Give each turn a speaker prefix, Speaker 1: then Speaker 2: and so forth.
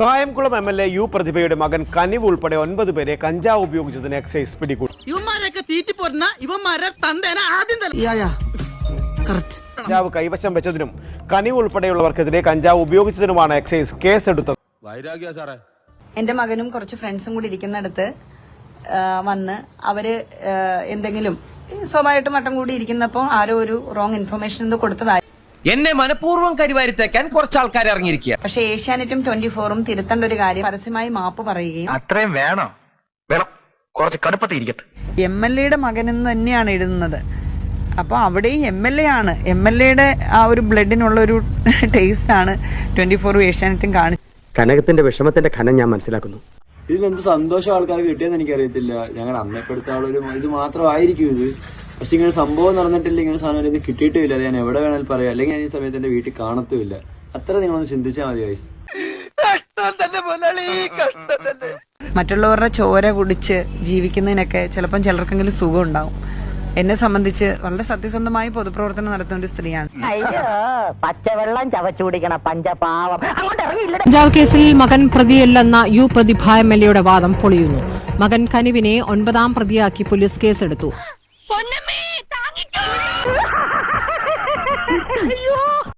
Speaker 1: Kayamkulam M L A U പ്രതിഭയുടെ മകൻ കനിവ് ഉൾപ്പെടെ ഒൻപത് പേരെ കഞ്ചാവ് ഉപയോഗിച്ചതിന് എക്സൈസ് പിടികൂടി.
Speaker 2: ഇവന്മാരെ തന്തേനെ ആദ്യം
Speaker 1: കഞ്ചാവ് കൈവശം വെച്ചതിനും കനിവ് ഉൾപ്പെടെയുള്ളവർക്കെതിരെ കഞ്ചാവ് ഉപയോഗിച്ചതിനുമാണ് എക്സൈസ് കേസ്
Speaker 3: എടുത്തത് എന്റെ
Speaker 4: എന്റെ മകനും കുറച്ച് ഫ്രണ്ട്സും കൂടി ഇരിക്കുന്നിടത്ത് വന്ന് അവർ എന്തെങ്കിലും സ്വാഭാവികമായിട്ടും മട്ടം കൂടി ഇരിക്കുന്നപ്പോൾ ആരോ ഒരു റോങ് ഇൻഫർമേഷൻ എന്തോ കൊടുത്തതായി.
Speaker 5: എന്നെ മനഃപൂർവം കരിവാരിത്തേക്കാൻ കുറച്ച് ആൾക്കാർ ഇറങ്ങിയിരിക്കുക.
Speaker 4: പക്ഷെ ഏഷ്യാനെറ്റും ട്വന്റി ഫോറും തിരുത്തേണ്ട ഒരു കാര്യം പരസ്യമായി മാപ്പ് പറയുകയും
Speaker 6: അത്രയും വേണം. വേണം. കുറച്ച് കടുപ്പത്തിരിക്കട്ടെ
Speaker 7: എം എൽ എയുടെ മകനെന്ന് തന്നെയാണ് എഴുതുന്നത്. അപ്പോൾ അവിടെയും എം എൽ എ ആണ്. എം എൽ എയുടെ ആ ഒരു ബ്ലഡിനുള്ള ഒരു ടേസ്റ്റ് ആണ് ട്വന്റി ഫോറും ഏഷ്യാനെറ്റും കാണിച്ചത്.
Speaker 8: കനകത്തിന്റെ വിഷമത്തിന്റെ ഖനം ഞാൻ മനസ്സിലാക്കുന്നു.
Speaker 9: ഇതിന് എന്ത് സന്തോഷം ആൾക്കാർ കിട്ടിയെന്ന് എനിക്കറിയത്തില്ല. ഞങ്ങളുടെ അമ്മയപ്പെടുത്ത ആളൊരു ഇത് മാത്രമായിരിക്കും ഇത്. പക്ഷെ ഇങ്ങനെ സംഭവം നടന്നിട്ടില്ല ഇങ്ങനെ സാധനം ഇത് കിട്ടിയിട്ടില്ല അത് ഞാൻ എവിടെ വേണമെങ്കിലും പറയാം. അല്ലെങ്കിൽ ഞാൻ ഈ സമയത്ത് എന്റെ വീട്ടിൽ കാണത്തുമില്ല. അത്ര നിങ്ങളൊന്ന് ചിന്തിച്ചാൽ മതി വയസ്സ്
Speaker 7: മറ്റുള്ളവരുടെ ചോര കുടിച്ച് ജീവിക്കുന്നതിനൊക്കെ ചിലപ്പം ചിലർക്കെങ്കിലും സുഖം ഉണ്ടാവും എന്നെ സംബന്ധിച്ച് വളരെ സത്യസന്ധമായി പൊതുപ്രവർത്തനം നടത്തുന്ന ഒരു സ്ത്രീയാണ്.
Speaker 10: അയ്യോ പച്ചവെള്ളം ചവച്ചു കുടിക്കണ പഞ്ചപാവം. അങ്ങോട്ട് ഇറങ്ങിയില്ല
Speaker 11: കഞ്ചാവ് കേസിൽ മകൻ പ്രതിയല്ലെന്ന യു പ്രതിഭ എം എൽ എയുടെ വാദം പൊളിയുന്നു. മകൻ കനിവിനെ ഒൻപതാം പ്രതിയാക്കി പോലീസ് കേസെടുത്തു.
Speaker 10: பொன்னமே தாங்கிக்கோ. ஐயோ.